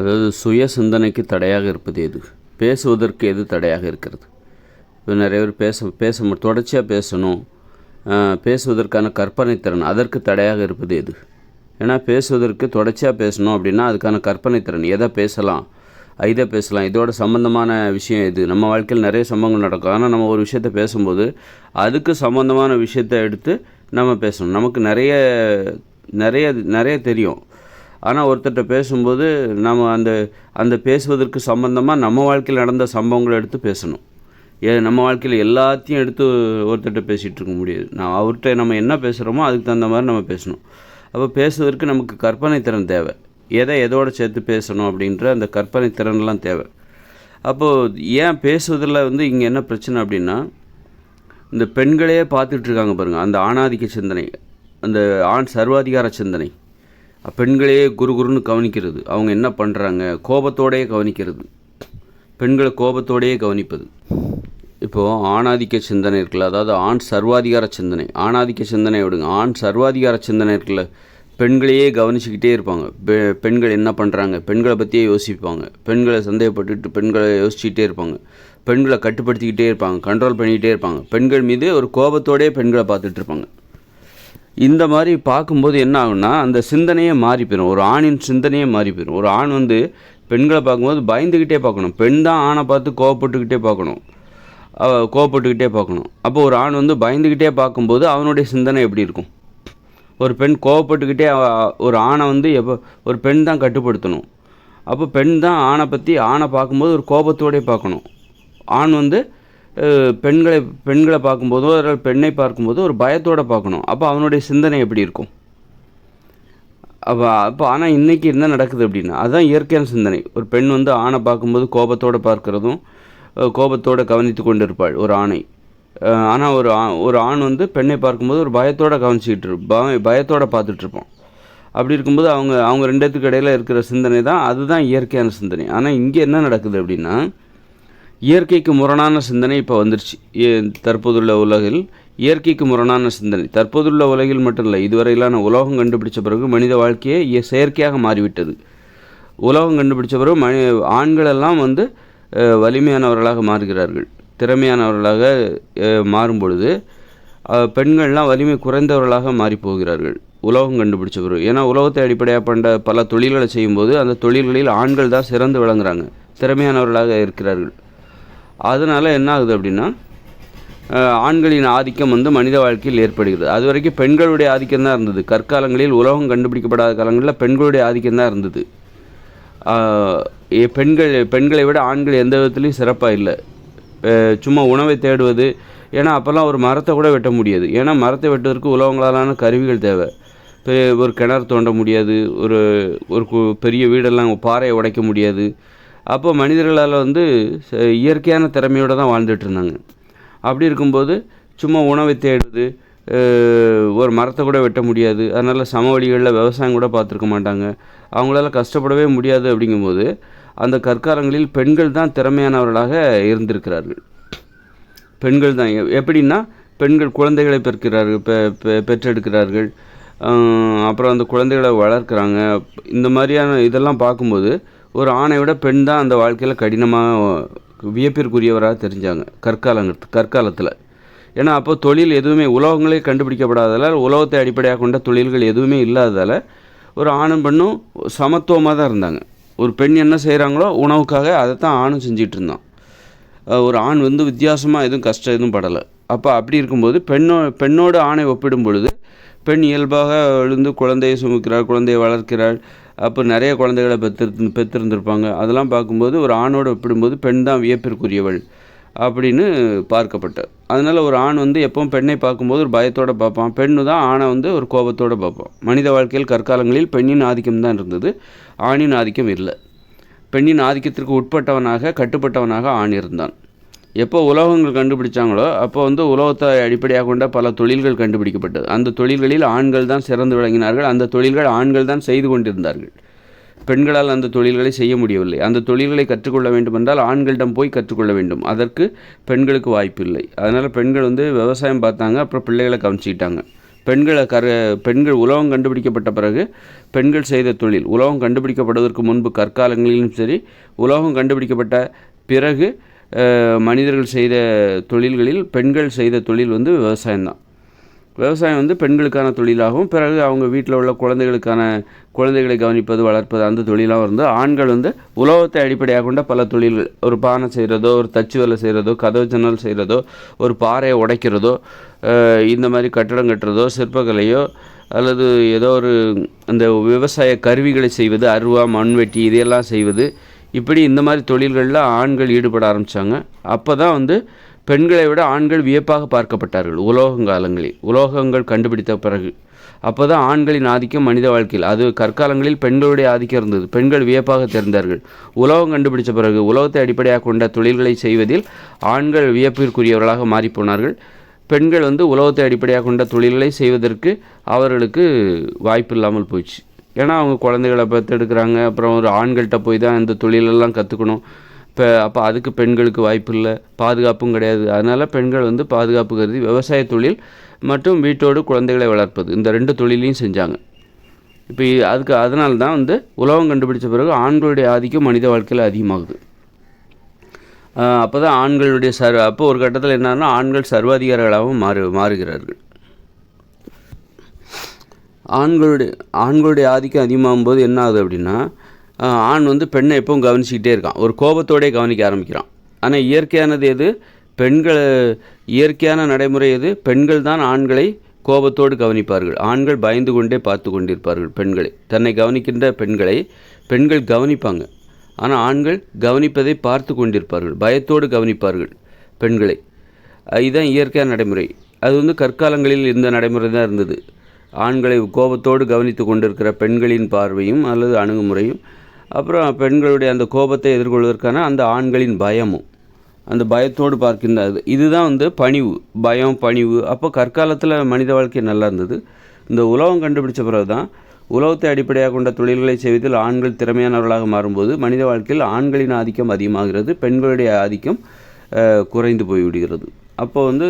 அதாவது சுய சிந்தனைக்கு தடையாக இருப்பது எது? பேசுவதற்கு எது தடையாக இருக்கிறது? இப்போ நிறைய பேர் பேச பேச தொடர்ச்சியாக பேசணும். பேசுவதற்கான கற்பனை திறன் அதற்கு தடையாக இருப்பது எது? ஏன்னா பேசுவதற்கு தொடர்ச்சியாக பேசணும் அப்படின்னா அதுக்கான கற்பனை திறன். எதை பேசலாம்? இதை பேசலாம். இதோட சம்மந்தமான விஷயம் இது நம்ம வாழ்க்கையில் நிறைய சம்பவங்கள் நடக்கும். ஆனால் நம்ம ஒரு விஷயத்த பேசும்போது அதுக்கு சம்மந்தமான விஷயத்தை எடுத்து நம்ம பேசணும். நமக்கு நிறைய நிறைய நிறைய தெரியும். ஆனால் ஒருத்தர்கிட்ட பேசும்போது நம்ம அந்த அந்த பேசுவதற்கு சம்பந்தமாக நம்ம வாழ்க்கையில் நடந்த சம்பவங்களை எடுத்து பேசணும். ஏ நம்ம வாழ்க்கையில் எல்லாத்தையும் எடுத்து ஒருத்தர்கிட்ட பேசிகிட்டு இருக்க முடியாது. நான் அவர்கிட்ட நம்ம என்ன பேசுகிறோமோ அதுக்கு தகுந்த மாதிரி நம்ம பேசணும். அப்போ பேசுவதற்கு நமக்கு கற்பனை திறன் தேவை. எதை எதோட சேர்த்து பேசணும் அப்படின்ற அந்த கற்பனை திறன்லாம் தேவை. அப்போது ஏன் பேசுவதில் வந்து இங்கே என்ன பிரச்சனை அப்படின்னா இந்த பெண்களே பார்த்துட்ருக்காங்க பாருங்கள் அந்த ஆணாதிக்க சிந்தனை அந்த ஆண் சர்வாதிகார சிந்தனை. பெண்களையே குரு குருன்னு கவனிக்கிறது. அவங்க என்ன பண்ணுறாங்க கோபத்தோடையே கவனிக்கிறது. பெண்களை கோபத்தோடையே கவனிப்பது. இப்போது ஆணாதிக்க சிந்தனை இருக்குல்ல அதாவது ஆண் சர்வாதிகார சிந்தனை. ஆணாதிக்க சிந்தனை விடுங்க. ஆண் சர்வாதிகார சிந்தனை இருக்குல்ல பெண்களையே கவனிச்சுக்கிட்டே இருப்பாங்க. பெ- பெண்கள் என்ன பண்ணுறாங்க பெண்களை பற்றியே யோசிப்பாங்க. பெண்களை சந்தேகப்பட்டுட்டு பெண்களை யோசிச்சுக்கிட்டே இருப்பாங்க. பெண்களை கட்டுப்படுத்திக்கிட்டே இருப்பாங்க. கண்ட்ரோல் பண்ணிக்கிட்டே இருப்பாங்க. பெண்கள் மீது ஒரு கோபத்தோடே பெண்களை பார்த்துட்ருப்பாங்க இந்த மாதிரி பார்க்கும்போது என்ன ஆகும்னா அந்த சிந்தனையே மாறி போயிடும் ஒரு ஆணின் சிந்தனையே மாறி போயிடும் ஒரு ஆண் வந்து பெண்களை பார்க்கும்போது பயந்துக்கிட்டே பார்க்கணும். பெண் தான் ஆணை பார்த்து கோவப்பட்டுக்கிட்டே பார்க்கணும். கோவப்பட்டுக்கிட்டே பார்க்கணும். அப்போ ஒரு ஆண் வந்து பயந்துக்கிட்டே பார்க்கும்போது அவனுடைய சிந்தனை எப்படி இருக்கும்? ஒரு பெண் கோவப்பட்டுக்கிட்டே ஒரு ஆணை வந்து எப்போ ஒரு பெண் தான் கட்டுப்படுத்தணும். அப்போ பெண் தான் ஆணை பற்றி ஆணை பார்க்கும்போது ஒரு கோபத்தோடே பார்க்கணும். ஆண் வந்து பெண்களை பெண்களை பார்க்கும்போதோ அதில் பெண்ணை பார்க்கும்போதோ ஒரு பயத்தோடு பார்க்கணும். அப்போ அவனுடைய சிந்தனை எப்படி இருக்கும்? அப்போ அப்போ ஆனால் இன்றைக்கி என்ன நடக்குது அப்படின்னா அதுதான் இயற்கையான சிந்தனை. ஒரு பெண் வந்து ஆணை பார்க்கும்போது கோபத்தோடு பார்க்குறதும் கோபத்தோடு கவனித்து கொண்டு இருப்பாள் ஒரு ஆணை. ஆனால் ஒரு ஆ ஒரு ஆண் வந்து பெண்ணை பார்க்கும்போது ஒரு பயத்தோடு கவனிச்சிக்கிட்டு இரு- பய பயத்தோடு பார்த்துட்டு அப்படி இருக்கும்போது அவங்க அவங்க ரெண்டுத்துக்கு இடையில் இருக்கிற சிந்தனை தான் அதுதான் இயற்கையான சிந்தனை. ஆனால் இங்கே என்ன நடக்குது அப்படின்னா இயற்கைக்கு முரணான சிந்தனை இப்போ வந்துருச்சு. ஏ- தற்போதுள்ள உலகில் இயற்கைக்கு முரணான சிந்தனை. தற்போதுள்ள உலகில் மட்டும் இல்லை இதுவரையிலான உலோகம் கண்டுபிடிச்ச பிறகு மனித வாழ்க்கையே செயற்கையாக மாறிவிட்டது. உலோகம் கண்டுபிடிச்ச பிறகு மனி ஆண்களெல்லாம் வந்து வலிமையானவர்களாக மாறுகிறார்கள். திறமையானவர்களாக மாறும் பொழுது பெண்கள்லாம் வலிமை குறைந்தவர்களாக மாறிப்போகிறார்கள். உலோகம் கண்டுபிடிச்ச பிறகு. ஏன்னா உலோகத்தை அடிப்படையாக பண்ண பல தொழில்களை செய்யும்போது அந்த தொழில்களில் ஆண்கள் தான் சிறந்து விளங்குறாங்க. திறமையானவர்களாக இருக்கிறார்கள். அதனால் என்ன ஆகுது அப்படின்னா ஆண்களின் ஆதிக்கம் வந்து மனித வாழ்க்கையில் ஏற்படுகிறது. அது வரைக்கும் பெண்களுடைய ஆதிக்கம் தான் இருந்தது. கற்காலங்களில் உலகம் கண்டுபிடிக்கப்படாத காலங்களில் பெண்களுடைய ஆதிக்கம் தான் இருந்தது. பெண்கள் பெண்களை விட ஆண்கள் எந்த விதத்துலையும் சிறப்பாக இல்லை. சும்மா உணவை தேடுவது ஏன்னா அப்போல்லாம் ஒரு மரத்தை கூட வெட்ட முடியாது. ஏன்னா மரத்தை வெட்டுவதற்கு உலகங்களாலான கருவிகள் தேவை. இப்போ ஒரு கிணறு தோண்ட முடியாது. ஒரு ஒரு கு- பெரிய வீடெல்லாம் பாறையை உடைக்க முடியாது. அப்போ மனிதர்களால் வந்து ச- இயற்கையான திறமையோடு தான் வாழ்ந்துட்டு இருந்தாங்க அப்படி இருக்கும்போது சும்மா உணவை தேடுது ஒரு மரத்தை கூட வெட்ட முடியாது அதனால் சமவெளிகளில் விவசாயம் கூட பார்த்துருக்க மாட்டாங்க. அவங்களால கஷ்டப்படவே முடியாது அப்படிங்கும்போது அந்த கற்காலங்களில் பெண்கள் தான் திறமையானவர்களாக இருந்திருக்கிறார்கள். பெண்கள் தான் எப்படின்னா பெண்கள் குழந்தைகளை பெற்கிறார்கள் பெ பெற்றெடுக்கிறார்கள். அப்புறம் அந்த குழந்தைகளை வளர்க்குறாங்க. இந்த மாதிரியான இதெல்லாம் பார்க்கும்போது ஒரு ஆணை விட பெண் தான் அந்த வாழ்க்கையில் கடினமாக வியப்பிற்குரியவராக தெரிஞ்சாங்க கற்காலங்கிறது கற்காலத்தில். ஏன்னா அப்போ தொழில் எதுவுமே உலோகங்களே கண்டுபிடிக்கப்படாததால் உலோகத்தை அடிப்படையாக கொண்ட தொழில்கள் எதுவுமே இல்லாததால் ஒரு ஆணும் பெண்ணும் சமத்துவமாக தான் இருந்தாங்க. ஒரு பெண் என்ன செய்கிறாங்களோ உணவுக்காக அதை தான் ஆணும் செஞ்சிகிட்டு இருந்தான். ஒரு ஆண் வந்து வித்தியாசமாக எதுவும் கஷ்டம் எதுவும் படலை. அப்போ அப்படி இருக்கும்போது பெண்ணோ பெண்ணோடு ஆணை ஒப்பிடும் பொழுது பெண் இயல்பாக எழுந்து குழந்தையை சுமக்கிறாள் குழந்தையை வளர்க்கிறாள் அப்போ நிறைய குழந்தைகளை பெற்று பெற்றிருந்திருப்பாங்க அதெல்லாம் பார்க்கும்போது ஒரு ஆணோடு ஒப்பிடும்போது பெண் தான் வியப்பிற்குரியவள் அப்படின்னு பார்க்கப்பட்ட அதனால் ஒரு ஆண் வந்து எப்பவும் பெண்ணை பார்க்கும்போது ஒரு பயத்தோடு பார்ப்பான். பெண்ணு தான் ஆணை வந்து ஒரு கோபத்தோடு பார்ப்பான். மனித வாழ்க்கையில் கற்காலங்களில் பெண்ணின் ஆதிக்கம் தான் இருந்தது. ஆணின் ஆதிக்கம் இல்லை. பெண்ணின் ஆதிக்கத்திற்கு உட்பட்டவனாக கட்டுப்பட்டவனாக ஆண் இருந்தான். எப்போ உலோகங்கள் கண்டுபிடிச்சாங்களோ அப்போ வந்து உலோகத்தை அடிப்படையாக கொண்ட பல தொழில்கள் கண்டுபிடிக்கப்பட்டது. அந்த தொழில்களில் ஆண்கள் தான் சிறந்து விளங்கினார்கள் அந்த தொழில்கள் ஆண்கள் தான் செய்து கொண்டிருந்தார்கள். பெண்களால் அந்த தொழில்களை செய்ய முடியவில்லை. அந்த தொழில்களை கற்றுக்கொள்ள வேண்டும் என்றால் ஆண்களிடம் போய் கற்றுக்கொள்ள வேண்டும். அதற்கு பெண்களுக்கு வாய்ப்பு இல்லை அதனால் பெண்கள் வந்து விவசாயம் பார்த்தாங்க அப்புறம் பிள்ளைகளை கவனிச்சிக்கிட்டாங்க. பெண்களை கரு பெண்கள் உலகம் கண்டுபிடிக்கப்பட்ட பிறகு பெண்கள் செய்த தொழில் உலகம் கண்டுபிடிக்கப்படுவதற்கு முன்பு கற்காலங்களிலும் சரி உலகம் கண்டுபிடிக்கப்பட்ட பிறகு மனிதர்கள் செய்த தொழில்களில் பெண்கள் செய்த தொழில் வந்து விவசாயம்தான். விவசாயம் வந்து பெண்களுக்கான தொழிலாகவும் பிறகு அவங்க வீட்டில் உள்ள குழந்தைகளுக்கான குழந்தைகளை கவனிப்பது வளர்ப்பது அந்த தொழிலாகவும் இருந்து ஆண்கள் வந்து உலோகத்தை அடிப்படையாக கொண்ட பல தொழில்கள். ஒரு பானை செய்கிறதோ ஒரு தச்சு வேலை செய்கிறதோ கதவு ஜன்னல் செய்கிறதோ ஒரு பாறையை உடைக்கிறதோ இந்த மாதிரி கட்டடம் கட்டுறதோ சிற்பக்கலையோ அல்லது ஏதோ ஒரு அந்த விவசாய கருவிகளை செய்வது அருவா மண்வெட்டி இதையெல்லாம் செய்வது இப்படி இந்த மாதிரி தொழில்களில் ஆண்கள் ஈடுபட ஆரம்பித்தாங்க அப்போ தான் வந்து பெண்களை விட ஆண்கள் வியப்பாக பார்க்கப்பட்டார்கள் உலோகங்காலங்களில் உலோகங்கள் கண்டுபிடித்த பிறகு. அப்போ தான் ஆண்களின் ஆதிக்கம் மனித வாழ்க்கையில் அது கற்காலங்களில் பெண்களுடைய ஆதிக்கம் இருந்தது. பெண்கள் வியப்பாக தெரிந்தார்கள். உலோகம் கண்டுபிடித்த பிறகு உலோகத்தை அடிப்படையாக கொண்ட தொழில்களை செய்வதில் ஆண்கள் வியப்பிற்குரியவர்களாக மாறிப்போனார்கள் பெண்கள் வந்து உலோகத்தை அடிப்படையாக கொண்ட தொழில்களை செய்வதற்கு அவர்களுக்கு வாய்ப்பு இல்லாமல் போயிடுச்சு. ஏன்னா அவங்க குழந்தைகளை பெற்றெடுக்கிறாங்க. அப்புறம் ஒரு ஆண்கள்கிட்ட போய் தான் இந்த தொழிலெல்லாம் கற்றுக்கணும் இப்போ அப்போ அதுக்கு பெண்களுக்கு வாய்ப்பு இல்லை. பாதுகாப்பும் கிடையாது. அதனால் பெண்கள் வந்து பாதுகாப்பு கருதி விவசாய தொழில் மற்றும் வீட்டோடு குழந்தைகளை வளர்ப்பது. இந்த ரெண்டு தொழிலையும் செஞ்சாங்க. இப்போ அதுக்கு அதனால தான் வந்து உலகம் கண்டுபிடிச்ச பிறகு ஆண்களுடைய ஆதிக்கம் மனித வாழ்க்கையில் அதிகமாகுது. அப்போ தான் ஆண்களுடைய சர்வ அப்போ ஒரு கட்டத்தில் என்னன்னா ஆண்கள் சர்வாதிகாரிகளாகவும் மாறு மாறுகிறார்கள். ஆண்களுடைய ஆண்களுடைய ஆதிக்கம் அதிகமாகும் போது என்ன ஆகுது அப்படின்னா ஆண் வந்து பெண்ணை எப்பவும் கவனிச்சிக்கிட்டே இருக்கான். ஒரு கோபத்தோடே கவனிக்க ஆரம்பிக்கிறான். ஆனால் இயற்கையானது எது? பெண்கள் இயற்கையான நடைமுறை எது? பெண்கள் தான் ஆண்களை கோபத்தோடு கவனிப்பார்கள். ஆண்கள் பயந்து கொண்டே பார்த்து கொண்டிருப்பார்கள் பெண்களை. தன்னை கவனிக்கின்ற பெண்களை பெண்கள் கவனிப்பாங்க. ஆனால் ஆண்கள் கவனிப்பதை பார்த்து கொண்டிருப்பார்கள். பயத்தோடு கவனிப்பார்கள் பெண்களை. இதுதான் இயற்கையான நடைமுறை. அது வந்து கற்காலங்களில் இந்த நடைமுறை தான் இருந்தது. ஆண்களை கோபத்தோடு கவனித்து கொண்டிருக்கிற பெண்களின் பார்வையும் அல்லது அணுகுமுறையும் அப்புறம் பெண்களுடைய அந்த கோபத்தை எதிர்கொள்வதற்கான அந்த ஆண்களின் பயமும். அந்த பயத்தோடு பார்க்கின்ற அது. இதுதான் வந்து பணிவு. பயம் பணிவு. அப்போ கற்காலத்தில் மனித வாழ்க்கை நல்லா இருந்தது. இந்த உலகம் கண்டுபிடிச்ச பிறகு தான் உலகத்தை அடிப்படையாக கொண்ட தொழில்களை செய்வதில் ஆண்கள் திறமையானவர்களாக மாறும்போது மனித வாழ்க்கையில் ஆண்களின் ஆதிக்கம் அதிகமாகிறது. பெண்களுடைய ஆதிக்கம் குறைந்து போய்விடுகிறது. அப்போ வந்து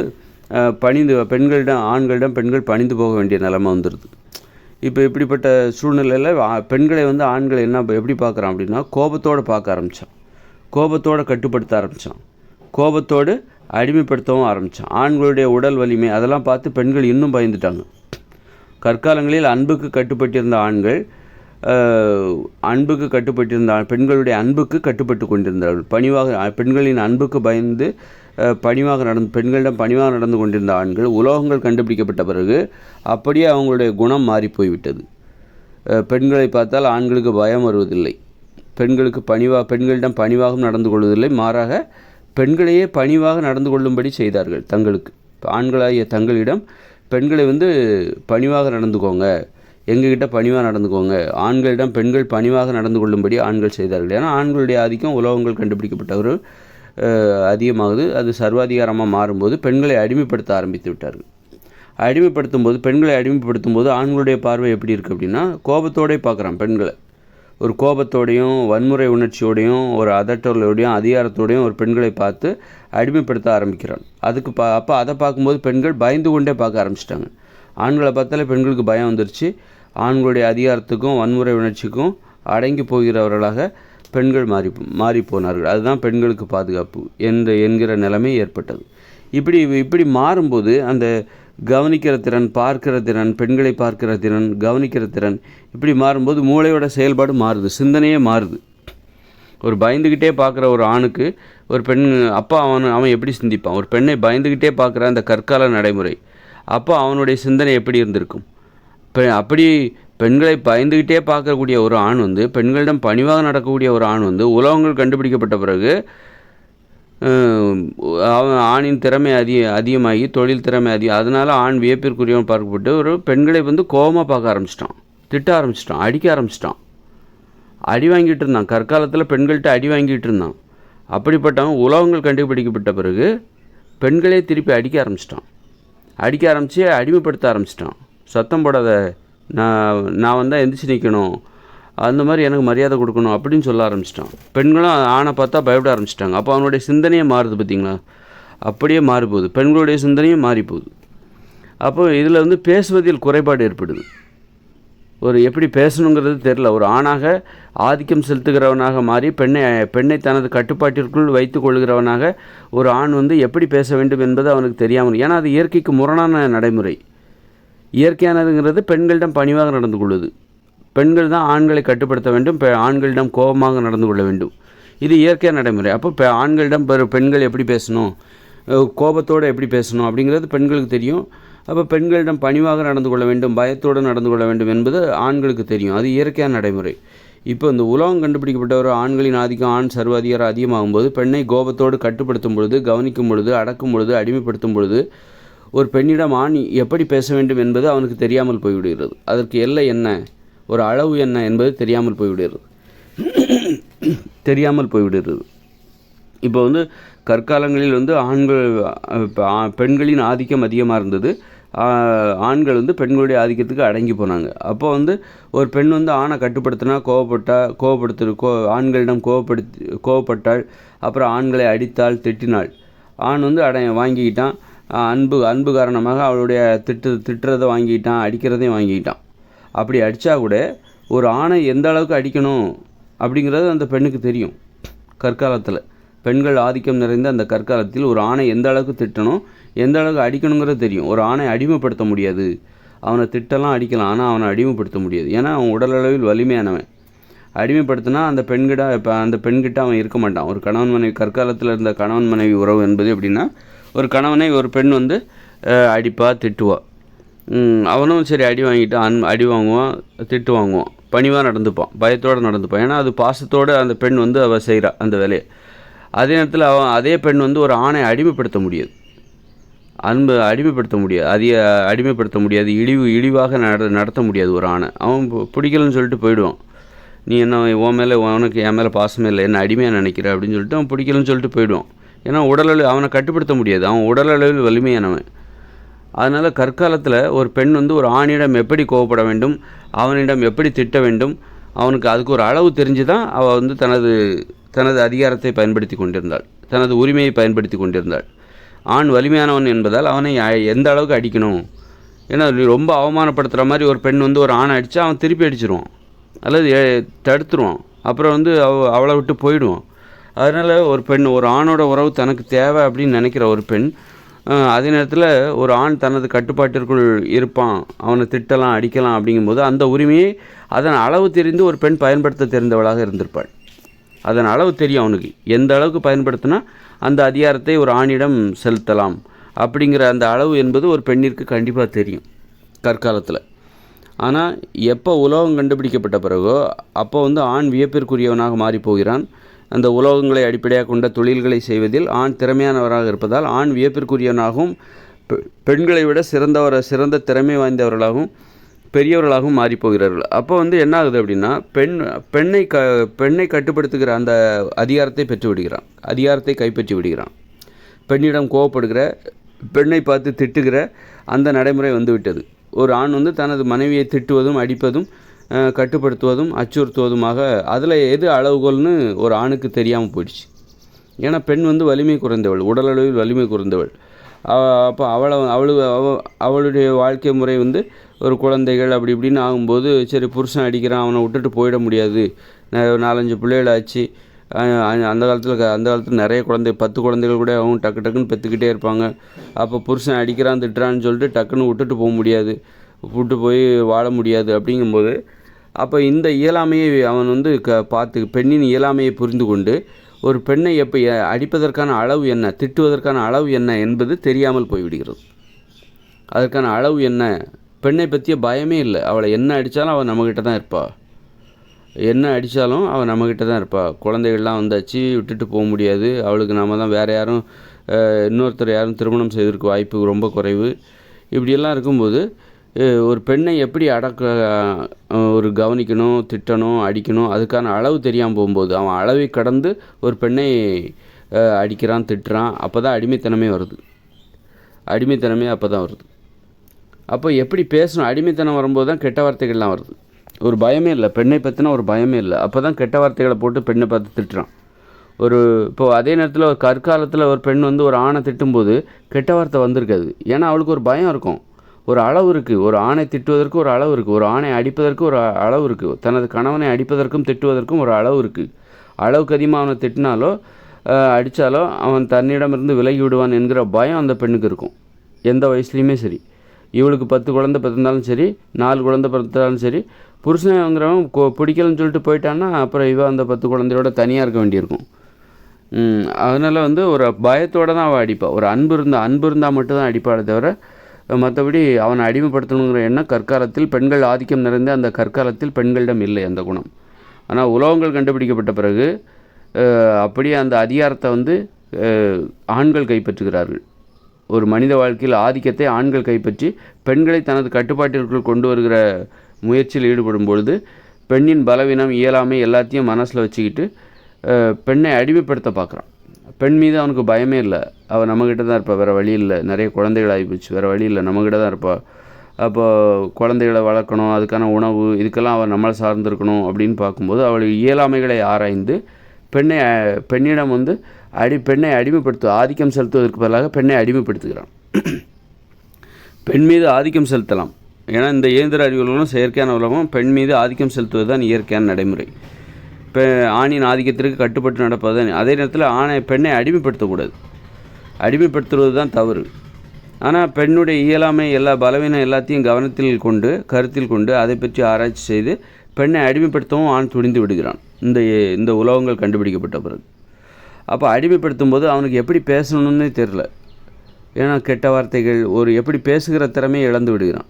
பணிந்து பெண்களிடம் ஆண்களிடம் பெண்கள் பணிந்து போக வேண்டிய நிலைமை வந்துடுது இப்போ இப்படிப்பட்ட சூழ்நிலையில் பெண்களை வந்து ஆண்கள் என்ன எப்படி பார்க்குறான் அப்படின்னா கோபத்தோடு பார்க்க ஆரம்பித்தான் கோபத்தோடு கட்டுப்படுத்த ஆரம்பித்தான் கோபத்தோடு அடிமைப்படுத்தவும் ஆரம்பித்தான் ஆண்களுடைய உடல் வலிமை அதெல்லாம் பார்த்து பெண்கள் இன்னும் பயந்துட்டாங்க. கற்காலங்களில் அன்புக்கு கட்டுப்பட்டிருந்த ஆண்கள் அன்புக்கு கட்டுப்பட்டிருந்த பெண்களுடைய அன்புக்கு கட்டுப்பட்டு கொண்டிருந்தார்கள். பணிவாக பெண்களின் அன்புக்கு பயந்து பணிவாக நடந்து பெண்களிடம் பணிவாக நடந்து கொண்டிருந்த ஆண்கள் உலோகங்கள் கண்டுபிடிக்கப்பட்ட பிறகு அப்படியே அவங்களுடைய குணம் மாறி போய்விட்டது. பெண்களை பார்த்தால் ஆண்களுக்கு பயம் வருவதில்லை. பெண்களுக்கு பணிவாக பெண்களிடம் பணிவாகவும் நடந்து கொள்வதில்லை. மாறாக பெண்களையே பணிவாக நடந்து கொள்ளும்படி செய்தார்கள் தங்களுக்கு. ஆண்களாகிய தங்களிடம் பெண்களை வந்து பணிவாக நடந்துக்கோங்க எங்ககிட்ட பணிவாக நடந்துக்கோங்க. ஆண்களிடம் பெண்கள் பணிவாக நடந்து கொள்ளும்படி ஆண்கள் செய்தார்கள். ஏன்னா ஆண்களுடைய ஆதிக்கம் உலகங்கள் கண்டுபிடிக்கப்பட்டவர் அதிகமாகுது. அது சர்வாதிகாரமாக மாறும்போது பெண்களை அடிமைப்படுத்த ஆரம்பித்து விட்டார்கள். அடிமைப்படுத்தும் போது பெண்களை அடிமைப்படுத்தும் போது ஆண்களுடைய பார்வை எப்படி இருக்குது அப்படின்னா கோபத்தோடே பார்க்குறான் பெண்களை. ஒரு கோபத்தோடையும் வன்முறை உணர்ச்சியோடையும் ஒரு அதட்டலோடையும் அதிகாரத்தோடையும் ஒரு பெண்களை பார்த்து அடிமைப்படுத்த ஆரம்பிக்கிறான். அதுக்கு பா அப்போ அதை பார்க்கும்போது பெண்கள் பயந்து கொண்டே பார்க்க ஆரம்பிச்சிட்டாங்க. ஆண்களை பார்த்தாலே பெண்களுக்கு பயம் வந்துருச்சு. ஆண்களுடைய அதிகாரத்துக்கும் வன்முறை உணர்ச்சிக்கும் அடங்கி போகிறவர்களாக பெண்கள் மாறி மாறி போனார்கள். அதுதான் பெண்களுக்கு பாதுகாப்பு என்ற என்கிற நிலைமை ஏற்பட்டது. இப்படி இப்படி மாறும்போது அந்த கவனிக்கிற திறன் பார்க்கிற திறன் பெண்களை பார்க்கிற திறன் கவனிக்கிற திறன் இப்படி மாறும்போது மூளையோட செயல்பாடு மாறுது சிந்தனையே மாறுது. ஒரு பயந்துக்கிட்டே பார்க்குற ஒரு ஆணுக்கு ஒரு பெண் அப்போ அவன் அவன் எப்படி சிந்திப்பான்? ஒரு பெண்ணை பயந்துக்கிட்டே பார்க்குற அந்த கற்கால நடைமுறை அப்போ அவனுடைய சிந்தனை எப்படி இருந்திருக்கும்? இப்போ அப்படி பெண்களை பயந்துக்கிட்டே பார்க்கக்கூடிய ஒரு ஆண் வந்து பெண்களிடம் பணிவாக நடக்கக்கூடிய ஒரு ஆண் வந்து உலகங்கள் கண்டுபிடிக்கப்பட்ட பிறகு அவன் ஆணின் திறமை அதிக அதிகமாகி தொழில் திறமை அதிகம் அதனால் ஆண் வியப்பிற்குரியவன் பார்க்கப்பட்டு ஒரு பெண்களை வந்து கோபமாக பார்க்க ஆரம்பிச்சிட்டான். திட்ட ஆரம்பிச்சிட்டான். அடிக்க ஆரம்பிச்சிட்டான். அடி வாங்கிட்டு இருந்தான். கற்காலத்தில் பெண்கள்கிட்ட அடி வாங்கிட்டு இருந்தான். அப்படிப்பட்டவன் உலகங்கள் கண்டுபிடிக்கப்பட்ட பிறகு பெண்களே திருப்பி அடிக்க ஆரம்பிச்சிட்டான். அடிக்க ஆரம்பித்து அடிமைப்படுத்த ஆரம்பிச்சிட்டான். சத்தம் போடாத நான் நான் வந்தால் எந்திரிச்சு நிற்கணும் அந்த மாதிரி எனக்கு மரியாதை கொடுக்கணும் அப்படின்னு சொல்ல ஆரம்பிச்சிட்டான். பெண்களும் ஆணை பார்த்தா பயப்பட ஆரம்பிச்சிட்டாங்க. அப்போ அவனுடைய சிந்தனையே மாறுது பார்த்தீங்களா அப்படியே மாறி போகுது பெண்களுடைய சிந்தனையும் மாறி போகுது அப்போ இதில் வந்து பேசுவதில் குறைபாடு ஏற்படுது. ஒரு எப்படி பேசணுங்கிறது தெரில ஒரு ஆணாக ஆதிக்கம் செலுத்துகிறவனாக மாறி பெண்ணை பெண்ணை தனது கட்டுப்பாட்டிற்குள் வைத்து கொள்கிறவனாக ஒரு ஆண் வந்து எப்படி பேச வேண்டும் என்பது அவனுக்கு தெரியாமல் ஏன்னா அது இயற்கைக்கு முரணான நடைமுறை. இயற்கையானதுங்கிறது பெண்களிடம் பணிவாக நடந்து கொள்வது பெண்கள் தான் ஆண்களை கட்டுப்படுத்த வேண்டும் பெ ஆண்களிடம் கோபமாக நடந்து கொள்ள வேண்டும். இது இயற்கையான நடைமுறை. அப்போ பெ ஆண்களிடம் பெரு பெண்கள் எப்படி பேசணும்? கோபத்தோடு எப்படி பேசணும்? அப்படிங்கிறது பெண்களுக்கு தெரியும். அப்போ பெண்களிடம் பணிவாக நடந்து கொள்ள வேண்டும் பயத்தோடு நடந்து கொள்ள வேண்டும் என்பது ஆண்களுக்கு தெரியும். அது இயற்கையான நடைமுறை. இப்போ இந்த உலகம் கண்டுபிடிக்கப்பட்ட ஒரு ஆண்களின் ஆதிக்கம் ஆண் சர்வாதிகாரம் அதிகமாகும்போது பெண்ணை கோபத்தோடு கட்டுப்படுத்தும் பொழுது கவனிக்கும் பொழுது அடக்கும் பொழுது அடிமைப்படுத்தும் பொழுது ஒரு பெண்ணிடம் ஆண் எப்படி பேச வேண்டும் என்பது அவனுக்கு தெரியாமல் போய்விடுகிறது. அதற்கு எல்லை என்ன? ஒரு அளவு என்ன என்பது தெரியாமல் போய்விடுகிறது. தெரியாமல் போய்விடுகிறது. இப்போ வந்து கற்காலங்களில் வந்து ஆண்கள் பெண்களின் ஆதிக்கம் அதிகமாக இருந்தது. ஆண்கள் வந்து பெண்களுடைய ஆதிக்கத்துக்கு அடங்கி போனாங்க. அப்போ வந்து ஒரு பெண் வந்து ஆணை கட்டுப்படுத்தினா கோவப்பட்டா கோவப்படுத்து கோ ஆண்களிடம் கோவப்படுத்தி கோவப்பட்டாள் அப்புறம் ஆண்களை அடித்தாள் திட்டினாள். ஆண் வந்து அடைய வாங்கிக்கிட்டான். அன்பு அன்பு காரணமாக அவளுடைய திட்டு திட்டுறதை வாங்கிக்கிட்டான் அடிக்கிறதையும் வாங்கிக்கிட்டான் அப்படி அடித்தா கூட ஒரு ஆணை எந்த அளவுக்கு அடிக்கணும் அப்படிங்கிறது அந்த பெண்ணுக்கு தெரியும். கற்காலத்தில் பெண்கள் ஆதிக்கம் நிறைந்த அந்த கற்காலத்தில் ஒரு ஆணை எந்த அளவுக்கு திட்டணும் எந்த அளவுக்கு அடிக்கணுங்கிறது தெரியும். ஒரு ஆணை அடிமைப்படுத்த முடியாது. அவனை திட்டலாம் அடிக்கலாம் ஆனால் அவனை அடிமைப்படுத்த முடியாது. ஏன்னா அவன் உடலளவில் வலிமையானவன். அடிமைப்படுத்தினா அந்த பெண்கிட்ட இப்போ அந்த பெண்கிட்ட அவன் இருக்க மாட்டான். ஒரு கணவன் மனைவி கற்காலத்தில் இருந்த கணவன் மனைவி உறவு என்பது எப்படின்னா ஒரு கணவனை ஒரு பெண் வந்து அடிப்பா திட்டுவான் அவனும் சரி அடி வாங்கிட்டு அன் அடி வாங்குவான் திட்டு வாங்குவான் பணிவாக நடந்துப்பான் பயத்தோடு நடந்துப்பான் ஏன்னா அது பாசத்தோடு அந்த பெண் வந்து அவள் செய்கிறா அந்த வேலையை. அதே நேரத்தில் அவன் அதே பெண் வந்து ஒரு ஆணை அடிமைப்படுத்த முடியாது. அன்பு அடிமைப்படுத்த முடியாது. அதிக அடிமைப்படுத்த முடியாது. இழிவு இழிவாக நட நடத்த முடியாது ஒரு ஆணை. அவன் பிடிக்கலன்னு சொல்லிட்டு போயிடுவான். நீ என்ன உன் மேலே உனக்கு என் மேலே பாசமே இல்லை. என்ன அடிமையாக நினைக்கிற? அப்படின்னு சொல்லிட்டு அவன் பிடிக்கலன்னு சொல்லிட்டு போயிடுவான். ஏன்னா உடலளவு அவனை கட்டுப்படுத்த முடியாது. அவன் உடலளவில் வலிமையானவன். அதனால் கற்காலத்தில் ஒரு பெண் வந்து ஒரு ஆணிடம் எப்படி கோவப்பட வேண்டும் அவனிடம் எப்படி திட்ட வேண்டும் அவனுக்கு அதுக்கு ஒரு அளவு தெரிஞ்சு தான் அவள் வந்து தனது தனது அதிகாரத்தை பயன்படுத்தி கொண்டிருந்தாள். தனது உரிமையை பயன்படுத்தி கொண்டிருந்தாள். ஆண் வலிமையானவன் என்பதால் அவனை எந்த அளவுக்கு அடிக்கணும்? ஏன்னா ரொம்ப அவமானப்படுத்துகிற மாதிரி ஒரு பெண் வந்து ஒரு ஆணை அடித்தா அவன் திருப்பி அடிச்சிருவான். அல்லது தடுத்துருவான். அப்புறம் வந்து அவ அவளை விட்டு போயிடுவான். அதனால் ஒரு பெண் ஒரு ஆணோட உறவு தனக்கு தேவை அப்படின்னு நினைக்கிற ஒரு பெண் அதே நேரத்தில் ஒரு ஆண் தனது கட்டுப்பாட்டிற்குள் இருப்பான் அவனை திட்டலாம் அடிக்கலாம் அப்படிங்கும்போது அந்த உரிமையை அதன் அளவு தெரிந்து ஒரு பெண் பயன்படுத்த தெரிந்தவளாக இருந்திருப்பாள். அதன் அளவு தெரியும் அவனுக்கு. எந்த அளவுக்கு பயன்படுத்தினா அந்த அதிகாரத்தை ஒரு ஆணிடம் செலுத்தலாம் அப்படிங்கிற அந்த அளவு என்பது ஒரு பெண்ணிற்கு கண்டிப்பாக தெரியும் கற்காலத்தில். ஆனால் எப்போ உலோகம் கண்டுபிடிக்கப்பட்ட பிறகோ அப்போ வந்து ஆண் வியப்பிற்குரியவனாக மாறிப்போகிறான் அந்த உலோகங்களை அடிப்படையாக கொண்ட தொழில்களை செய்வதில் ஆண் திறமையானவராக இருப்பதால் ஆண் வியப்பிற்குரியவனாகவும் பெ- பெண்களை விட சிறந்தவர சிறந்த திறமை வாய்ந்தவர்களாகவும் பெரியவர்களாகவும் மாறிப் போகிறார்கள் அப்போ வந்து என்ன ஆகுது அப்படின்னா பெண் பெண்ணை க பெண்ணை கட்டுப்படுத்துகிற அந்த அதிகாரத்தை பெற்று விடுகிறான் அதிகாரத்தை கைப்பற்றி விடுகிறான். பெண்ணிடம் கோவப்படுகிற பெண்ணை பார்த்து திட்டுகிற அந்த நடைமுறை வந்துவிட்டது. ஒரு ஆண் வந்து தனது மனைவியை திட்டுவதும் அடிப்பதும் கட்டுப்படுத்துவதும் அச்சுறுத்துவதுமாக அதில் எது அளவுகோல்னு ஒரு ஆணுக்கு தெரியாமல் போயிடுச்சு. ஏன்னா பெண் வந்து வலிமை குறைந்தவள் உடலளவில் வலிமை குறைந்தவள். அப்போ அவளை அவளு அவ அவளுடைய வாழ்க்கை முறை வந்து ஒரு குழந்தைகள் அப்படி இப்படின்னு ஆகும்போது சரி புருஷன் அடிக்கிறான் அவனை விட்டுட்டு போயிட முடியாது. நாலஞ்சு பிள்ளைகள் ஆச்சு. அந்த காலத்தில் அந்த காலத்தில் நிறைய குழந்தை பத்து குழந்தைகள் கூட அவங்க டக்கு டக்குன்னு பெற்றுக்கிட்டே இருப்பாங்க. அப்போ புருஷன் அடிக்கிறான் திட்டுறான்னு சொல்லிட்டு டக்குன்னு விட்டுட்டு போக முடியாது. விட்டு போய் வாழ முடியாது. அப்படிங்கும்போது அப்போ இந்த இயலாமையை அவன் வந்து க பார்த்து பெண்ணின் இயலாமையை புரிந்து கொண்டு ஒரு பெண்ணை எப்போ அடிப்பதற்கான அளவு என்ன திட்டுவதற்கான அளவு என்ன என்பது தெரியாமல் போய்விடுகிறது. அதற்கான அளவு என்ன பெண்ணை பற்றிய பயமே இல்லை. அவளை என்ன அடித்தாலும் அவள் நம்மக்கிட்ட தான் இருப்பாள் என்ன அடித்தாலும் அவள் நம்மக்கிட்ட தான் இருப்பாள் குழந்தைகள்லாம் வந்தாச்சு விட்டுட்டு போக முடியாது. அவளுக்கு நாம் தான் வேறு யாரும் இன்னொருத்தர் யாரும் திருமணம் செய்வதற்கு வாய்ப்பு ரொம்ப குறைவு. இப்படியெல்லாம் இருக்கும்போது ஒரு பெண்ணை எப்படி அடக்க ஒரு கவனிக்கணும் திட்டணும் அடிக்கணும் அதுக்கான அளவு தெரியாமல் போகும்போது அவன் அளவை கடந்து ஒரு பெண்ணை அடிக்கிறான் திட்டுறான் அப்போ தான் அடிமைத்தனமே வருது. அடிமைத்தனமே அப்போ தான் வருது. அப்போ எப்படி பேசணும்? அடிமைத்தனம் வரும்போது தான் கெட்ட வார்த்தைகள்லாம் வருது. ஒரு பயமே இல்லை. பெண்ணை பற்றின ஒரு பயமே இல்லை. அப்போ தான் கெட்ட வார்த்தைகளை போட்டு பெண்ணை பார்த்து திட்டுறான். ஒரு இப்போ அதே நேரத்தில் ஒரு கற்காலத்தில் ஒரு பெண் வந்து ஒரு ஆணை திட்டும்போது கெட்ட வார்த்தை வந்திருக்காது. ஏன்னா அவளுக்கு ஒரு பயம் இருக்கும். ஒரு அளவு இருக்குது ஒரு ஆணை திட்டுவதற்கு ஒரு அளவு இருக்குது ஒரு ஆணை அடிப்பதற்கு ஒரு அளவு இருக்குது தனது கணவனை அடிப்பதற்கும் திட்டுவதற்கும் ஒரு அளவு இருக்குது அளவுக்கு அதிகமாக அவனை திட்டினாலோ அடித்தாலோ அவன் தன்னிடமிருந்து விலகி விடுவான் என்கிற பயம் அந்த பெண்ணுக்கு இருக்கும். எந்த வயசுலேயுமே சரி. இவளுக்கு பத்து குழந்தை பிறந்தாலும் சரி நாலு குழந்தை பிறந்தாலும் சரி புருஷங்கிறவன் கோ பிடிக்கலன்னு சொல்லிட்டு போயிட்டான்னா அப்புறம் இவ அந்த பத்து குழந்தையோட தனியாக இருக்க வேண்டியிருக்கும். அதனால் வந்து ஒரு பயத்தோடு தான் அவள் அடிப்பாள் ஒரு அன்பு இருந்தால் அன்பு இருந்தால் மட்டும்தான் அடிப்பாளே தவிர மற்றபடி அவனை அடிமைப்படுத்தணுங்கிற எண்ணம் கற்காலத்தில் பெண்கள் ஆதிக்கம் நிறைந்த அந்த கற்காலத்தில் பெண்களிடம் இல்லை அந்த குணம். ஆனால் உலோகங்கள் கண்டுபிடிக்கப்பட்ட பிறகு அப்படியே அந்த அதிகாரத்தை வந்து ஆண்கள் கைப்பற்றுகிறார்கள். ஒரு மனித வாழ்க்கையில் ஆதிக்கத்தை ஆண்கள் கைப்பற்றி பெண்களை தனது கட்டுப்பாட்டிற்குள் கொண்டு வருகிற முயற்சியில் ஈடுபடும் பொழுது பெண்ணின் பலவீனம் இயலாமை எல்லாத்தையும் மனசில் வச்சுக்கிட்டு பெண்ணை அடிமைப்படுத்த பார்க்குறான். பெண் மீது அவனுக்கு பயமே இல்லை. அவள் நம்மக்கிட்ட தான் இருப்பாள் வேறு வழி இல்லை. நிறைய குழந்தைகள் ஆகிப்போச்சு வேறு வழி இல்லை. நம்மக்கிட்ட தான் இருப்பாள் அப்போ குழந்தைகளை வளர்க்கணும். அதுக்கான உணவு இதுக்கெல்லாம் அவள் நம்மளை சார்ந்திருக்கணும் அப்படின்னு பார்க்கும்போது அவள் இயலாமைகளை ஆராய்ந்து பெண்ணை பெண்ணிடம் வந்து அடி பெண்ணை அடிமைப்படுத்து ஆதிக்கம் செலுத்துவதற்கு பதிலாக பெண்ணை அடிமைப்படுத்துகிறான். பெண் மீது ஆதிக்கம் செலுத்தலாம். ஏன்னா இந்த இயந்திர அறிவுகளும் செயற்கையான உலகம் பெண் மீது ஆதிக்கம் செலுத்துவது தான் இயற்கையான நடைமுறை. இப்போ ஆணின் ஆதிக்கத்திற்கு கட்டுப்பட்டு நடப்பது அதே நேரத்தில் ஆணை பெண்ணை அடிமைப்படுத்தக்கூடாது. அடிமைப்படுத்துவது தான் தவறு. ஆனால் பெண்ணுடைய இயலாமை எல்லா பலவீனம் எல்லாத்தையும் கவனத்தில் கொண்டு கருத்தில் கொண்டு அதை பற்றி ஆராய்ச்சி செய்து பெண்ணை அடிமைப்படுத்தவும் ஆண் துணிந்து விடுகிறான். இந்த இந்த உலகங்கள் கண்டுபிடிக்கப்பட்ட பிறகு. அப்போ அடிமைப்படுத்தும் போது அவனுக்கு எப்படி பேசணும்னே தெரில ஏன்னா கெட்ட வார்த்தைகள் ஒரு எப்படி பேசுகிற திறமையை இழந்து விடுகிறான்.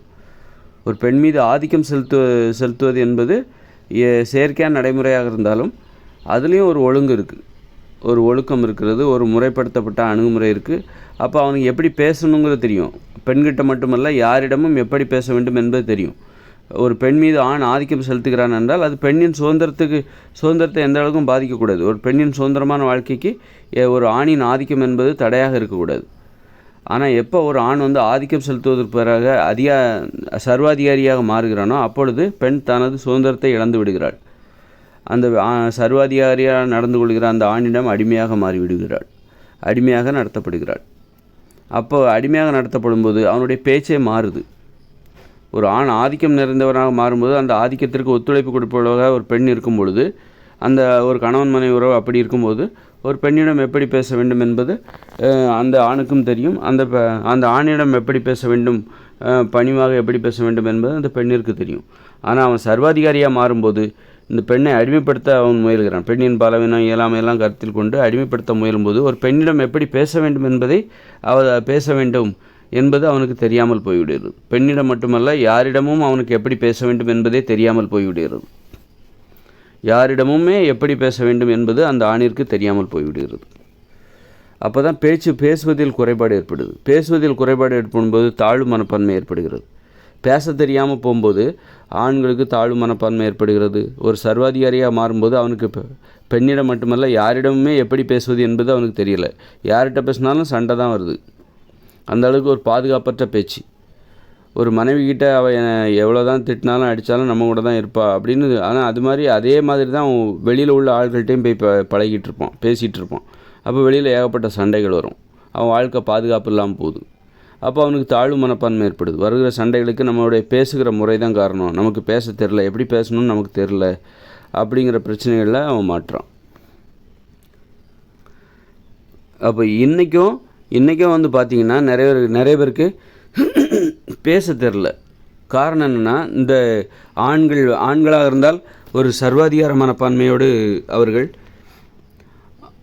ஒரு பெண் மீது ஆதிக்கம் செலுத்து செலுத்துவது என்பது செயற்கையான நடைமுறையாக இருந்தாலும் அதுலேயும் ஒரு ஒழுங்கு இருக்குது ஒரு ஒழுக்கம் இருக்கிறது ஒரு முறைப்படுத்தப்பட்ட அணுகுமுறை இருக்குது அப்போ அவனுக்கு எப்படி பேசணுங்கிறது தெரியும். பெண்கிட்ட மட்டுமல்ல யாரிடமும் எப்படி பேச வேண்டும் என்பது தெரியும். ஒரு பெண் மீது ஆண் ஆதிக்கம் செலுத்துகிறான் என்றால் அது பெண்ணின் சுதந்திரத்துக்கு சுதந்திரத்தை எந்த அளவுக்கும் பாதிக்கக்கூடாது. ஒரு பெண்ணின் சுதந்திரமான வாழ்க்கைக்கு ஒரு ஆணின் ஆதிக்கம் என்பது தடையாக இருக்கக்கூடாது. ஆனால் எப்போ ஒரு ஆண் வந்து ஆதிக்கம் செலுத்துவதற்கு பிறகு அதிக சர்வாதிகாரியாக மாறுகிறானோ அப்பொழுது பெண் தனது சுதந்திரத்தை இழந்து விடுகிறாள். அந்த சர்வாதிகாரியாக நடந்து கொள்கிற அந்த ஆணிடம் அடிமையாக மாறிவிடுகிறாள். அடிமையாக நடத்தப்படுகிறாள். அப்போ அடிமையாக நடத்தப்படும் போது அவனுடைய பேச்சே மாறுது. ஒரு ஆண் ஆதிக்கம் நிறைந்தவராக மாறும்போது அந்த ஆதிக்கத்திற்கு ஒத்துழைப்பு கொடுப்பவர்களாக ஒரு பெண் இருக்கும் பொழுது அந்த ஒரு கணவன் மனைவி உறவு அப்படி இருக்கும்போது ஒரு பெண்ணிடம் எப்படி பேச வேண்டும் என்பது அந்த ஆணுக்கும் தெரியும். அந்த அந்த ஆணிடம் எப்படி பேச வேண்டும் பணிவாக எப்படி பேச வேண்டும் என்பது அந்த பெண்ணிற்கு தெரியும். ஆனால் அவன் சர்வாதிகாரியாக மாறும்போது இந்த பெண்ணை அடிமைப்படுத்த அவன் முயல்கிறான். பெண்ணின் பலவீனம் இயலாமையெல்லாம் கருத்தில் கொண்டு அடிமைப்படுத்த முயலும்போது ஒரு பெண்ணிடம் எப்படி பேச வேண்டும் என்பதை அவ பேச வேண்டும் என்பது அவனுக்கு தெரியாமல் போய்விடுகிறது. பெண்ணிடம் மட்டுமல்ல யாரிடமும் அவனுக்கு எப்படி பேச வேண்டும் என்பதே தெரியாமல் போய்விடுகிறது. யாரிடமுமே எப்படி பேச வேண்டும் என்பது அந்த ஆணிற்கு தெரியாமல் போய்விடுகிறது. அப்போ தான் பேச்சு பேசுவதில் குறைபாடு ஏற்படுது. பேசுவதில் குறைபாடு ஏற்படும்போது தாழ்வு மனப்பான்மை ஏற்படுகிறது. பேச தெரியாமல் போகும்போது ஆண்களுக்கு தாழ்வு மனப்பான்மை ஏற்படுகிறது. ஒரு சர்வாதிகாரியாக மாறும்போது அவனுக்கு பெண்ணிடம் மட்டுமல்ல யாரிடமுமே எப்படி பேசுவது என்பது அவனுக்கு தெரியல. யார்கிட்ட பேசினாலும் சண்டை தான் வருது. அந்த அளவுக்கு ஒரு பாதுகாப்பற்ற பேச்சு. ஒரு மனைவி அவள் அவள் எவ்வளோ தான் திட்டினாலும் அடித்தாலும் நம்ம கூட தான் இருப்பாள் அப்படின்னு ஆனால் அது மாதிரி அதே மாதிரி தான் வெளியில் உள்ள ஆள்கள்ட்டையும் போய் ப பழகிட்டு இருப்பான் பேசிகிட்டு இருப்பான். அப்போ வெளியில் ஏகப்பட்ட சண்டைகள் வரும். அவன் வாழ்க்கை பாதுகாப்பு இல்லாமல் போகுது. அப்போ அவனுக்கு தாழ்வு மனப்பான்மை ஏற்படுது. வருகிற சண்டைகளுக்கு நம்மளுடைய பேசுகிற முறை தான் காரணம். நமக்கு பேச தெரில எப்படி பேசணும்னு நமக்கு தெரில அப்படிங்கிற பிரச்சனைகளில் அவன் மாட்டுறான். அப்போ இன்றைக்கும் இன்றைக்கும் வந்து பார்த்திங்கன்னா நிறைய நிறைய பேருக்கு பேச தெரில காரணம் என்னென்னா இந்த ஆண்கள் ஆண்களாக இருந்தால் ஒரு சர்வாதிகார மனப்பான்மையோடு அவர்கள்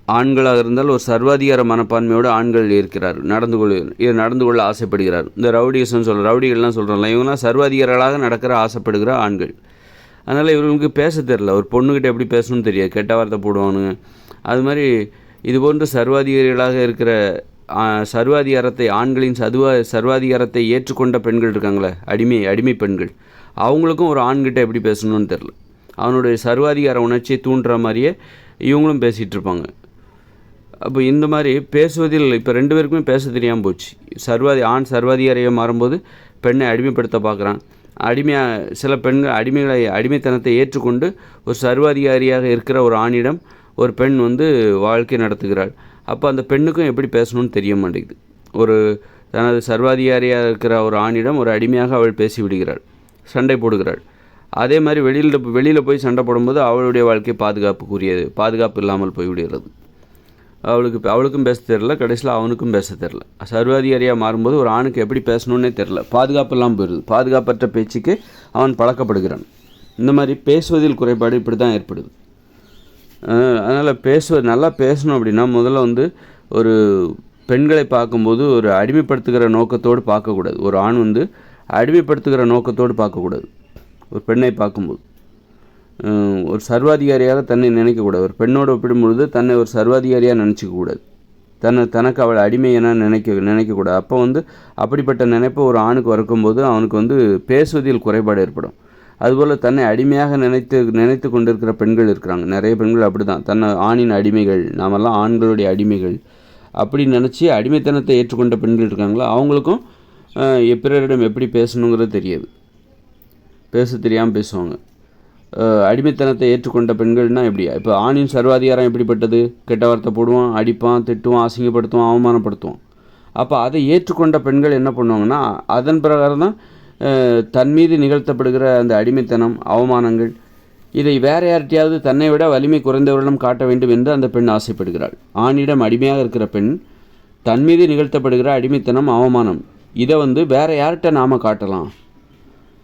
ஆண்களாக இருந்தால் ஒரு சர்வாதிகார மனப்பான்மையோடு ஆண்கள் இருக்கிறார் நடந்து கொள்ள நடந்து கொள்ள ஆசைப்படுகிறார் இந்த ரவுடிசம் சொல்கிற ரவுடிகள்லாம் சொல்கிறோம்ல இவங்களாம் சர்வாதிகாரிகளாக நடக்கிற ஆசைப்படுகிற ஆண்கள். அதனால் இவர்களுக்கு பேச தெரில ஒரு பொண்ணுக்கிட்ட எப்படி பேசணும்னு தெரியாது கெட்ட வார்த்தை போடுவானுங்க. அது மாதிரி இது போன்ற சர்வாதிகாரிகளாக இருக்கிற சர்வாதிகாரத்தை ஆண்களின் சதுவா சர்வாதிகாரத்தை ஏற்றுக்கொண்ட பெண்கள் இருக்காங்களே அடிமை அடிமை பெண்கள். அவங்களுக்கும் ஒரு ஆண்கிட்ட எப்படி பேசணும்னு தெரில அவனுடைய சர்வாதிகார உணர்ச்சியை தூண்டுற மாதிரியே இவங்களும் பேசிகிட்டு இருப்பாங்க. அப்போ இந்த மாதிரி பேசுவதில் இப்போ ரெண்டு பேருக்குமே பேச தெரியாமல் போச்சு. சர்வாதி ஆண் சர்வாதிகாரியாக மாறும்போது பெண்ணை அடிமைப்படுத்த பார்க்குறான் அடிமையாக சில பெண்கள் அடிமைகளை அடிமைத்தனத்தை ஏற்றுக்கொண்டு ஒரு சர்வாதிகாரியாக இருக்கிற ஒரு ஆணிடம் ஒரு பெண் வந்து வாழ்க்கை நடத்துகிறாள். அப்போ அந்த பெண்ணுக்கும் எப்படி பேசணும்னு தெரிய மாட்டேங்குது. ஒரு தனது சர்வாதிகாரியாக இருக்கிற ஒரு ஆணிடம் ஒரு அடிமையாக அவள் பேசிவிடுகிறாள் சண்டை போடுகிறாள். அதே மாதிரி வெளியில் வெளியில் போய் சண்டை போடும்போது அவளுடைய வாழ்க்கை பாதுகாப்புக்குரியது பாதுகாப்பு இல்லாமல் போய்விடுகிறது. அவளுக்கு அவளுக்கும் பேச தெரில கடைசியில் அவனுக்கும் பேச தெரில சர்வாதிகாரியாக மாறும்போது ஒரு ஆணுக்கு எப்படி பேசணுன்னே தெரில பாதுகாப்பு இல்லாமல் போயிடுது பாதுகாப்பற்ற பேச்சுக்கு அவன் பழக்கப்படுகிறான். இந்த மாதிரி பேசுவதில் குறைபாடு இப்படி தான் ஏற்படுது. அதனால் பேசுவது நல்லா பேசணும் அப்படின்னா முதல்ல வந்து ஒரு பெண்களை பார்க்கும்போது ஒரு அடிமைப்படுத்துகிற நோக்கத்தோடு பார்க்கக்கூடாது. ஒரு ஆண் வந்து அடிமைப்படுத்துகிற நோக்கத்தோடு பார்க்கக்கூடாது. ஒரு பெண்ணை பார்க்கும்போது. ஒரு சர்வாதிகாரியாக தன்னை நினைக்கக்கூடாது. ஒரு பெண்ணோடு ஒப்பிடும்பொழுது தன்னை ஒரு சர்வாதிகாரியாக நினச்சிக்கக்கூடாது. தன்னை தனக்கு அவள் அடிமை என நினைக்க நினைக்கக்கூடாது. அப்போ வந்து அப்படிப்பட்ட நினைப்பு ஒரு ஆணுக்கு வறுக்கும்போது அவனுக்கு வந்து பேசுவதில் குறைபாடு ஏற்படும். அதுபோல் தன்னை அடிமையாக நினைத்து நினைத்து கொண்டிருக்கிற பெண்கள் இருக்கிறாங்க. நிறைய பெண்கள் அப்படி தான் தன்னை ஆணின் அடிமைகள் நாமெல்லாம் ஆண்களுடைய அடிமைகள். அப்படி நினச்சி அடிமைத்தனத்தை ஏற்றுக்கொண்ட பெண்கள் இருக்காங்களோ? அவங்களுக்கும் பிறரிடம் எப்படி பேசணுங்கிறது தெரியாது. பேச தெரியாமல் பேசுவாங்க. அடிமைத்தனத்தை ஏற்றுக்கொண்ட பெண்கள்னா எப்படி? இப்போ ஆணின் சர்வாதிகாரம் எப்படிப்பட்டது? கெட்ட வார்த்தை போடுவான் அடிப்பான் திட்டுவான் அசிங்கப்படுத்துவான் அவமானப்படுத்துவான். அப்போ அதை ஏற்றுக்கொண்ட பெண்கள் என்ன பண்ணுவாங்கன்னா அதன் பிரகாரம் தான் தன் மீது நிகழ்த்தப்படுகிற அந்த அடிமைத்தனம் அவமானங்கள் இதை வேற யார்கிட்டையாவது தன்னை விட வலிமை குறைந்தவரிடம் காட்ட வேண்டும் என்று அந்த பெண் ஆசைப்படுகிறாள். ஆணிடம் அடிமையாக இருக்கிற பெண் தன் மீது நிகழ்த்தப்படுகிற அடிமைத்தனம் அவமானம் இதை வந்து வேற யார்கிட்ட நாம காட்டலாம்?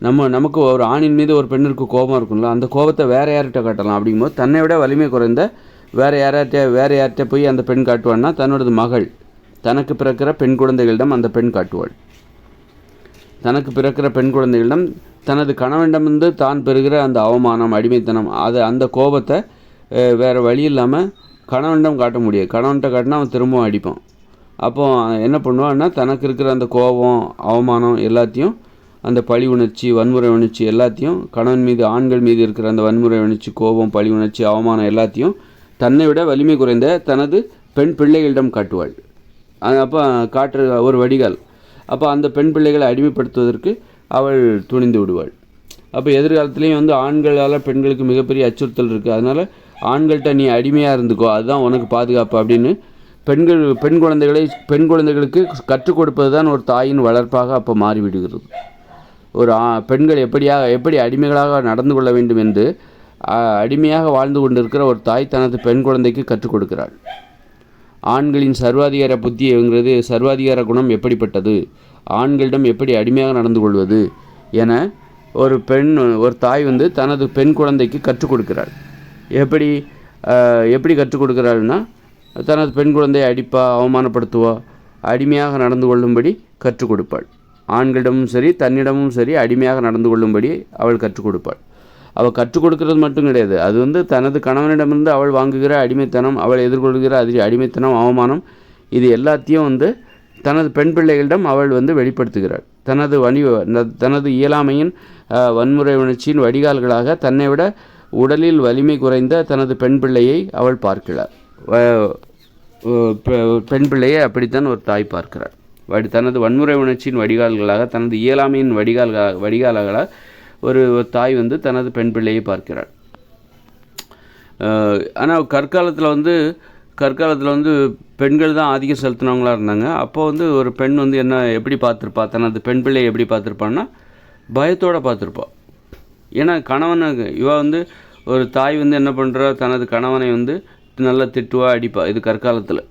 நம்ம நமக்கு ஒரு ஆணின் மீது ஒரு பெண்ணிற்கு கோபம் இருக்கும்ல அந்த கோபத்தை வேற யார்கிட்ட காட்டலாம்? அப்படிங்கும்போது தன்னை விட வலிமை குறைந்த வேற யார்கிட்ட வேற யார்கிட்ட போய் அந்த பெண் காட்டுவான்னா தன்னோடது மகள் தனக்கு பிறக்கிற பெண் குழந்தைகளிடம் அந்த பெண் காட்டுவாள். தனக்கு பிறக்கிற பெண் குழந்தைகளிடம் தனது கணவனிடமிருந்து தான் பெறுகிற அந்த அவமானம் அடிமைத்தனம் அது அந்த கோபத்தை வேறு வழி இல்லாமல் கணவனிடம் காட்ட முடியாது. கணவன்கிட்ட காட்டினா அவன் திரும்பவும் அடிப்பான். அப்போ என்ன பண்ணுவான்னா தனக்கு இருக்கிற அந்த கோபம் அவமானம் எல்லாத்தையும் அந்த பழி உணர்ச்சி வன்முறை உணர்ச்சி எல்லாத்தையும் கணவன் மீது ஆண்கள் மீது இருக்கிற அந்த வன்முறை உணர்ச்சி கோபம் பழி உணர்ச்சி அவமானம் எல்லாத்தையும் தன்னை விட வலிமை குறைந்த தனது பெண் பிள்ளைகளிடம் காட்டுவாள். அது அப்போ காட்டுற ஒரு வடிகால். அப்போ அந்த பெண் பிள்ளைகளை அடிமைப்படுத்துவதற்கு அவள் துணிந்து விடுவாள். அப்போ எதிர்காலத்துலேயும் வந்து ஆண்களால் பெண்களுக்கு மிகப்பெரிய அச்சுறுத்தல் இருக்குது அதனால் ஆண்கள்கிட்ட நீ அடிமையாக இருந்துக்கோ அதுதான் உனக்கு பாதுகாப்பு அப்படின்னு பெண்கள் பெண் குழந்தைகளை பெண் குழந்தைகளுக்கு கற்றுக் கொடுப்பது தான் ஒரு தாயின் வளர்ப்பாக அப்போ மாறிவிடுகிறது. ஒரு ஆ- பெண்கள் எப்படியாக எப்படி அடிமைகளாக நடந்து கொள்ள வேண்டும் என்று அடிமையாக வாழ்ந்து கொண்டிருக்கிற ஒரு தாய் தனது பெண் குழந்தைக்கு கற்றுக் கொடுக்கிறாள். ஆண்களின் சர்வாதிகார புத்திங்கிறது சர்வாதிகார குணம் எப்படிப்பட்டது? ஆண்களிடம் எப்படி அடிமையாக நடந்து கொள்வது? என ஒரு பெண் ஒரு தாய் வந்து தனது பெண் குழந்தைக்கு கற்றுக் கொடுக்கிறாள். எப்படி எப்படி கற்றுக் கொடுக்கிறாள்னா தனது பெண் குழந்தையை அடிப்பா அவமானப்படுத்துவா அடிமையாக நடந்து கொள்ளும்படி கற்றுக் கொடுப்பாள். ஆண்களிடமும் சரி தன்னிடமும் சரி அடிமையாக நடந்து கொள்ளும்படி அவள் கற்றுக் கொடுப்பாள். அவள் கற்றுக் கொடுக்கறது மட்டும் கிடையாது. அது வந்து தனது கணவனிடமிருந்து அவள் வாங்குகிற அடிமைத்தனம் அவள் எதிர்கொள்கிற அது அடிமைத்தனம் அவமானம் இது எல்லாத்தையும் வந்து தனது பெண் பிள்ளைகளிடம் அவள் வந்து வெளிப்படுத்துகிறாள். தனது வணி தனது இயலாமையின் வன்முறை உணர்ச்சியின் வடிகால்களாக தன்னை விட உடலில் வலிமை குறைந்த தனது பெண் பிள்ளையை அவள் பார்க்கிறாள். பெண் பிள்ளையை அப்படித்தான் ஒரு தாய் பார்க்கிறார் வடி தனது வன்முறை உணர்ச்சியின் வடிகால்களாக தனது இயலாமையின் வடிகால்களாக வடிகால்களாக ஒரு தாய் வந்து தனது பெண் பிள்ளையை பார்க்கிறார் ஆனால் கற்காலத்தில் வந்து கற்காலத்தில் வந்து பெண்கள் தான் ஆதிக்கம் செலுத்தினவங்களாக இருந்தாங்க. அப்போ வந்து ஒரு பெண் வந்து என்ன எப்படி பார்த்துருப்பா? தனது பெண் பிள்ளையை எப்படி பார்த்துருப்பான்னா பயத்தோடு பார்த்துருப்பா. ஏன்னா கணவனை இவ வந்து ஒரு தாய் வந்து என்ன பண்ணுறா தனது கணவனை வந்து நல்லா திட்டுவா அடிப்பா. இது கற்காலத்தில்.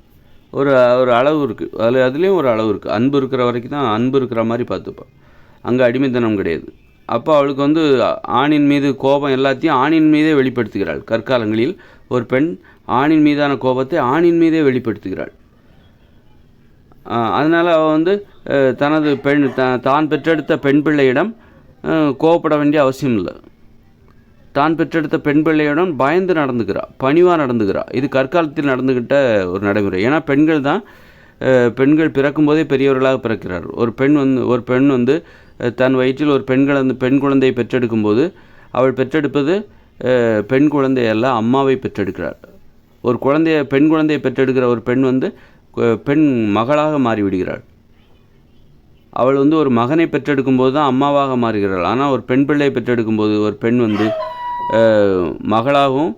ஒரு ஒரு அளவு இருக்குது அதில் அதுலேயும் ஒரு அளவு இருக்குது அன்பு இருக்கிற வரைக்கும் தான் அன்பு இருக்கிற மாதிரி பார்த்துப்பா. அங்கே அடிமைத்தனம் கிடையாது. அப்போ அவளுக்கு வந்து ஆணின் மீது கோபம் எல்லாத்தையும் ஆணின் மீதே வெளிப்படுத்துகிறாள். கற்காலங்களில் ஒரு பெண் ஆணின் மீதான கோபத்தை ஆணின் மீதே வெளிப்படுத்துகிறாள். அதனால் அவள் வந்து தனது பெண் த தான் பெற்றெடுத்த பெண் பிள்ளையிடம் கோபப்பட கோவப்பட வேண்டிய அவசியம் இல்லை. தான் பெற்றெடுத்த பெண் பிள்ளையுடன் பயந்து நடந்துக்கிறா பணிவாக நடந்துக்கிறா இது கற்காலத்தில் நடந்துக்கிட்ட ஒரு நடைமுறை. ஏன்னா பெண்கள் தான் பெண்கள் பிறக்கும்போதே பெரியவர்களாக பிறக்கிறார் ஒரு பெண் வந்து ஒரு பெண் வந்து தன் வயிற்றில் ஒரு பெண் குழந்தை பெண் குழந்தையை பெற்றெடுக்கும்போது அவள் பெற்றெடுப்பது பெண் குழந்தை அல்ல அம்மாவை பெற்றெடுக்கிறாள். ஒரு குழந்தைய பெண் குழந்தையை பெற்றெடுக்கிற ஒரு பெண் வந்து பெண் மகளாக மாறிவிடுகிறாள். அவள் வந்து ஒரு மகனை பெற்றெடுக்கும் போது தான் அம்மாவாக மாறுகிறாள். ஆனால் ஒரு பெண் பிள்ளையை பெற்றெடுக்கும் போது ஒரு பெண் வந்து மகளாகவும்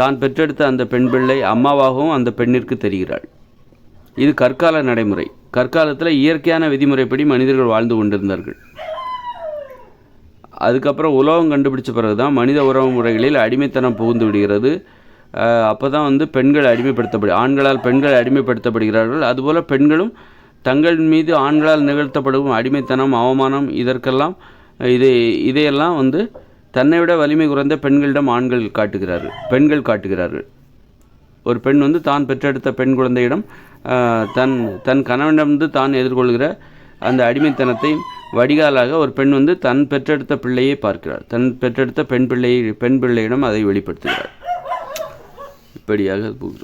தான் பெற்றெடுத்த அந்த பெண் பிள்ளை அம்மாவாகவும் அந்த பெண்ணிற்கு தெரிகிறாள். இது கற்கால நடைமுறை. கற்காலத்தில் இயற்கையான விதிமுறைப்படி மனிதர்கள் வாழ்ந்து கொண்டிருந்தார்கள். அதுக்கப்புறம் உலகம் கண்டுபிடிச்ச பிறகு தான் மனித உறவு முறைகளில் அடிமைத்தனம் புகுந்து விடுகிறது. அப்போ தான் வந்து பெண்கள் அடிமைப்படுத்தப்படு ஆண்களால் பெண்கள் அடிமைப்படுத்தப்படுகிறார்கள். அதுபோல் பெண்களும் தங்கள் மீது ஆண்களால் நிகழ்த்தப்படும் அடிமைத்தனம் அவமானம் இதற்கெல்லாம் இதை இதையெல்லாம் வந்து தன்னை விட வலிமை குறைந்த பெண்களிடம் ஆண்கள் காட்டுகிறார்கள் பெண்கள் காட்டுகிறார்கள். ஒரு பெண் வந்து தான் பெற்றெடுத்த பெண் குழந்தையிடம் தன் தன் கணவனிடம் வந்து தான் எதிர்கொள்கிற அந்த அடிமைத்தனத்தை வடிகாலாக ஒரு பெண் வந்து தன் பெற்றெடுத்த பிள்ளையை பார்க்கிறார் தன் பெற்றெடுத்த பெண் பிள்ளையை பெண் பிள்ளையிடம் அதை வெளிப்படுத்துகிறார் இப்படியாக போகிறோம்